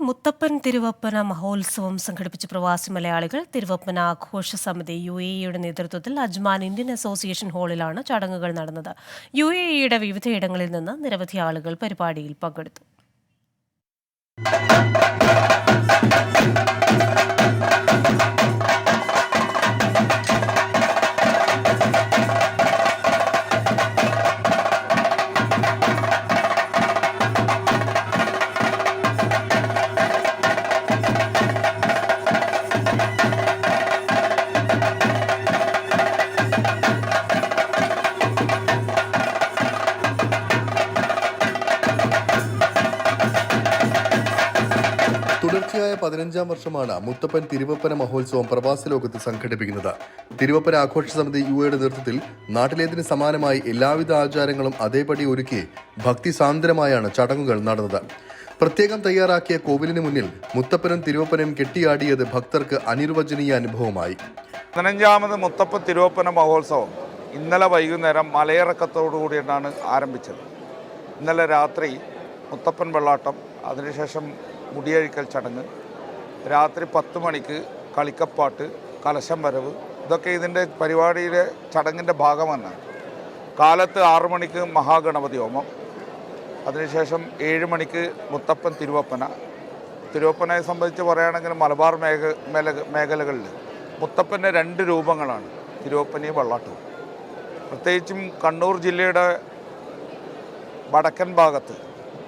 മുത്തപ്പൻ തിരുവപ്പന മഹോത്സവം സംഘടിപ്പിച്ച പ്രവാസി മലയാളികൾ തിരുവപ്പന ആഘോഷ സമിതി യു എ ഇയുടെ നേതൃത്വത്തിൽ അജ്മാൻ ഇന്ത്യൻ അസോസിയേഷൻ ഹാളിലാണ് ചടങ്ങുകൾ നടന്നത്. യു എ ഇയുടെ വിവിധയിടങ്ങളിൽ നിന്ന് നിരവധി ആളുകൾ പരിപാടിയിൽ പങ്കെടുത്തു. തുടർച്ചയായ പതിനഞ്ചാം വർഷമാണ് മുത്തപ്പൻ തിരുവപ്പന മഹോത്സവം പ്രവാസി ലോകത്ത് സംഘടിപ്പിക്കുന്നത്. തിരുവപ്പന ആഘോഷ സമിതി യു എയുടെ നേതൃത്വത്തിൽ നാട്ടിലേതിന് സമാനമായി എല്ലാവിധ ആചാരങ്ങളും അതേപടി ഒരുക്കി ഭക്തി സാന്ദ്രമായാണ് ചടങ്ങുകൾ നടന്നത്. പ്രത്യേകം തയ്യാറാക്കിയ കോവിലിന് മുന്നിൽ മുത്തപ്പനും തിരുവപ്പനയും കെട്ടിയാടിയത് ഭക്തർക്ക് അനിർവചനീയ അനുഭവമായി. പതിനഞ്ചാമത് മുത്തപ്പ തിരുവപ്പന മഹോത്സവം ഇന്നലെ വൈകുന്നേരം മലയിറക്കത്തോടു കൂടിയിട്ടാണ് ആരംഭിച്ചത്. ഇന്നലെ രാത്രി മുത്തപ്പൻ വെള്ളാട്ടം അതിനുശേഷം മുടിയഴിക്കൽ ചടങ്ങ് രാത്രി പത്ത് മണിക്ക് കളിക്കപ്പാട്ട് കലശം വരവ് ഇതൊക്കെ ഇതിന്റെ പരിപാടിയുടെ ചടങ്ങിന്റെ ഭാഗമാണ്. കാലത്ത് ആറു മണിക്ക് മഹാഗണപതി ഹോമം അതിനുശേഷം ഏഴ് മണിക്ക് മുത്തപ്പൻ തിരുവപ്പന. തിരുവപ്പനയെ സംബന്ധിച്ച് പറയുകയാണെങ്കിൽ മലബാർ മേഖ മേഖലകളിൽ മുത്തപ്പന്റെ രണ്ട് രൂപങ്ങളാണ് തിരുവപ്പനയും വള്ളാട്ടവും പ്രത്യേകിച്ചും കണ്ണൂർ ജില്ലയുടെ വടക്കൻ ഭാഗത്ത്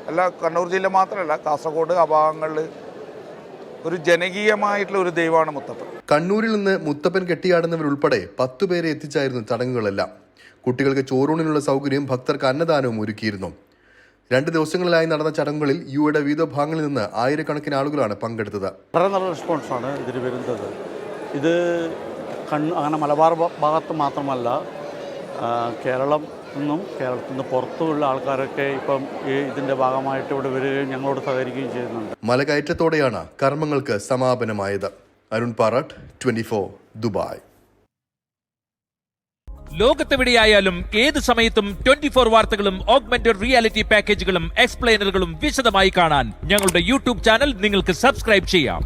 അല്ല കണ്ണൂർ ജില്ല മാത്രമല്ല കാസർഗോഡ് ആ ഭാഗങ്ങളിൽ ഒരു ജനകീയമായിട്ടുള്ള ഒരു ദൈവമാണ് മുത്തപ്പൻ. കണ്ണൂരിൽ നിന്ന് മുത്തപ്പൻ കെട്ടിയാടുന്നവരുൾപ്പെടെ പത്തു പേരെ എത്തിച്ചായിരുന്നു ചടങ്ങുകളെല്ലാം. കുട്ടികൾക്ക് ചോറൂണിനുള്ള സൗകര്യം ഭക്തർക്ക് അന്നദാനവും ഒരുക്കിയിരുന്നു. രണ്ട് ദിവസങ്ങളിലായി നടന്ന ചടങ്ങുകളിൽ യുയുടെ വിവിധ ഭാഗങ്ങളിൽ നിന്ന് ആയിരക്കണക്കിന് ആളുകളാണ് പങ്കെടുത്തത്. വളരെ നല്ല റെസ്പോൺസാണ് ഇതിന് വരുന്നത്. ഇത് കണ്ണ് അങ്ങനെ മലബാർ ഭാഗത്ത് മാത്രമല്ല കേരളം നിന്നും കേരളത്തിൽ നിന്ന് പുറത്തുള്ള ആൾക്കാരൊക്കെ ഇപ്പം ഈ ഇതിന്റെ ഭാഗമായിട്ട് ഇവിടെ വരികയും ഞങ്ങളോട് സഹകരിക്കുകയും ചെയ്യുന്നുണ്ട്. മലകയറ്റത്തോടെയാണ് കർമ്മങ്ങൾക്ക് സമാപനമായത്. Arun Parat twenty Dubai. ലോകത്തെവിടെയായാലും ഏത് സമയത്തും ട്വന്റി ഫോർ വാർത്തകളും ഓഗ്മെന്റഡ് റിയാലിറ്റി പാക്കേജുകളും എക്സ്പ്ലെയിനറുകളും വിശദമായി കാണാൻ ഞങ്ങളുടെ യൂട്യൂബ് ചാനൽ നിങ്ങൾക്ക് സബ്സ്ക്രൈബ് ചെയ്യാം.